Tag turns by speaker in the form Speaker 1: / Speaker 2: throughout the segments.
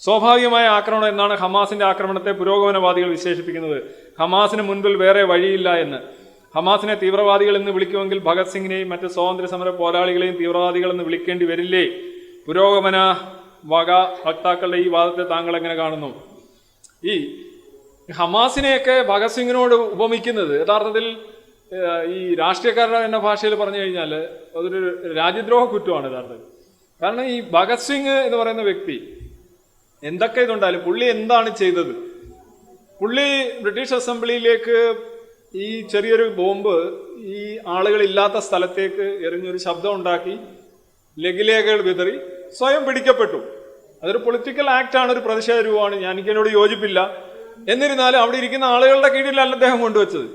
Speaker 1: സ്വാഭാവികമായ ആക്രമണം എന്നാണ് ഹമാസിന്റെ ആക്രമണത്തെ പുരോഗമനവാദികൾ വിശേഷിപ്പിക്കുന്നത്. ഹമാസിന് മുൻപിൽ വേറെ വഴിയില്ല എന്ന്. ഹമാസിനെ തീവ്രവാദികൾ എന്ന് വിളിക്കുമെങ്കിൽ ഭഗത് സിംഗിനെയും മറ്റ് സ്വാതന്ത്ര്യ സമര പോരാളികളെയും തീവ്രവാദികൾ എന്ന് വിളിക്കേണ്ടി വരില്ലേ? പുരോഗമന വക വക്താക്കളുടെ ഈ വാദത്തെ താങ്കൾ എങ്ങനെ കാണുന്നു? ഈ ഹമാസിനെയൊക്കെ ഭഗത് സിംഗിനോട് ഉപമിക്കുന്നത് യഥാർത്ഥത്തിൽ ഈ രാഷ്ട്രീയക്കാരുടെ എന്ന ഭാഷയിൽ പറഞ്ഞു കഴിഞ്ഞാൽ അതൊരു രാജ്യദ്രോഹ കുറ്റമാണ് യഥാർത്ഥത്തിൽ. കാരണം ഈ ഭഗത് സിംഗ് എന്ന് പറയുന്ന വ്യക്തി എന്തൊക്കെ ഇതുണ്ടായാലും പുള്ളി എന്താണ് ചെയ്തത്? പുള്ളി ബ്രിട്ടീഷ് അസംബ്ലിയിലേക്ക് ഈ ചെറിയൊരു ബോംബ് ഈ ആളുകളില്ലാത്ത സ്ഥലത്തേക്ക് എറിഞ്ഞൊരു ശബ്ദം ഉണ്ടാക്കി ലഘുലേഖകൾ വിതറി സ്വയം പിടിക്കപ്പെട്ടു. അതൊരു പൊളിറ്റിക്കൽ ആക്ട് ആണ് ഒരു പ്രതിഷേധ രൂപമാണ്. ഞാൻ എനിക്കതിനോട് യോജിപ്പില്ല. എന്നിരുന്നാലും അവിടെ ഇരിക്കുന്ന ആളുകളുടെ കീഴിലല്ല അദ്ദേഹം കൊണ്ടുവച്ചത്.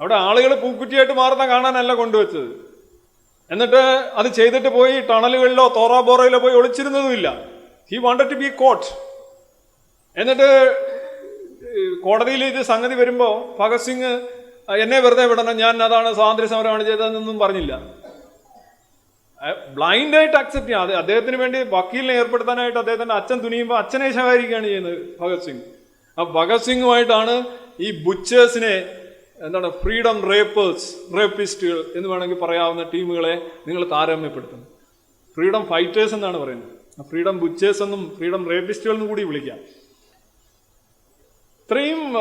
Speaker 1: അവിടെ ആളുകൾ പൂക്കുറ്റിയായിട്ട് മാറുന്ന കാണാനല്ല കൊണ്ടുവച്ചത്. എന്നിട്ട് അത് ചെയ്തിട്ട് പോയി ടണലുകളിലോ തോറാബോറയിലോ പോയി ഒളിച്ചിരുന്നതുമില്ല. He wanted to be caught എന്നിട്ട് കോടതിയിൽ ഇത് സംഗതി വരുമ്പോൾ ഭഗത് സിംഗ് എന്നെ വെറുതെ വിടണം. ഞാൻ അതാണ് സ്വാതന്ത്ര്യ സമരമാണ് ചെയ്തതെന്നൊന്നും പറഞ്ഞില്ല. ബ്ലൈൻഡ് ആയിട്ട് അക്സെപ്റ്റ് ചെയ്യാം. അത് അദ്ദേഹത്തിന് വേണ്ടി വക്കീലിനെ ഏർപ്പെടുത്താനായിട്ട് അദ്ദേഹത്തിന്റെ അച്ഛൻ തുനിയുമ്പോൾ അച്ഛനെ ശകാരിക്കുകയാണ് ചെയ്യുന്നത് ഭഗത് സിംഗ്. ആ ഭഗത് സിംഗുമായിട്ടാണ് ഈ ബുച്ചേഴ്സിനെ എന്താണ് ഫ്രീഡം റേപ്പേഴ്സ് റേപ്പിസ്റ്റുകൾ എന്ന് വേണമെങ്കിൽ പറയാവുന്ന ടീമുകളെ നിങ്ങൾ താരതമ്യപ്പെടുത്തുന്നു ഫ്രീഡം ഫൈറ്റേഴ്സ് എന്നാണ് പറയുന്നത്. ഫ്രീഡം ബുച്ചേഴ്സ് എന്നും ഫ്രീഡം റേപ്പിസ്റ്റുകൾ എന്നും കൂടി വിളിക്കാം. ഇത്രയും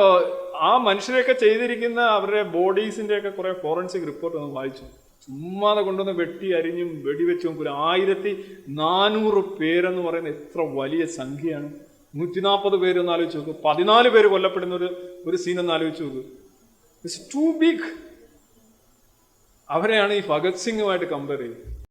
Speaker 1: ആ, മനുഷ്യരെയൊക്കെ ചെയ്തിരിക്കുന്ന അവരുടെ ബോഡീസിന്റെ ഒക്കെ കുറെ ഫോറൻസിക് റിപ്പോർട്ട് ഒന്ന് വായിച്ചു. ചുമ്മാതെ കൊണ്ടുവന്ന് വെട്ടി അരിഞ്ഞും വെടിവെച്ചും ഒരു ആയിരത്തി നാനൂറ് പേരെന്ന് പറയുന്ന എത്ര വലിയ സംഖ്യയാണ്. നൂറ്റി നാൽപ്പത് പേര് ഒന്ന് ആലോചിച്ച് നോക്ക്. പതിനാല് പേര് കൊല്ലപ്പെടുന്ന ഒരു ഒരു സീൻ ഒന്ന് ആലോചിച്ച് നോക്ക്. ഇറ്റ്സ് ടു ബിഗ് അവരെയാണ് ഈ ഭഗത് സിംഗുമായിട്ട് കമ്പയർ ചെയ്യുന്നത്.